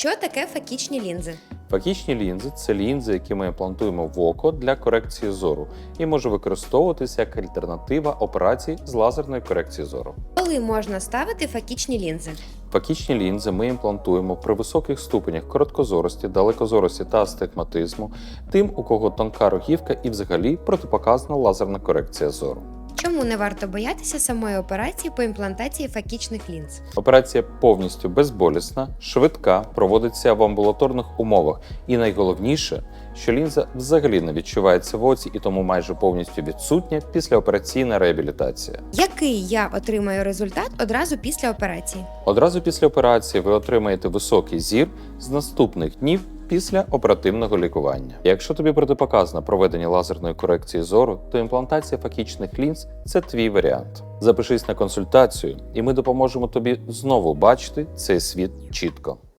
Що таке факічні лінзи? Факічні лінзи це лінзи, які ми імплантуємо в око для корекції зору, і може використовуватися як альтернатива операцій з лазерної корекції зору. Коли можна ставити факічні лінзи? Факічні лінзи ми імплантуємо при високих ступенях короткозорості, далекозорості та астигматизму, тим, у кого тонка рогівка і взагалі протипоказана лазерна корекція зору. Чому не варто боятися самої операції по імплантації факічних лінз? Операція повністю безболісна, швидка, проводиться в амбулаторних умовах, і найголовніше, що лінза взагалі не відчувається в оці і тому майже повністю відсутня післяопераційна реабілітація. Який я отримаю результат одразу після операції? Одразу після операції ви отримаєте високий зір з наступних днів після оперативного лікування. Якщо тобі протипоказано проведення лазерної корекції зору, то імплантація факічних лінз це твій варіант. Запишись на консультацію, і ми допоможемо тобі знову бачити цей світ чітко.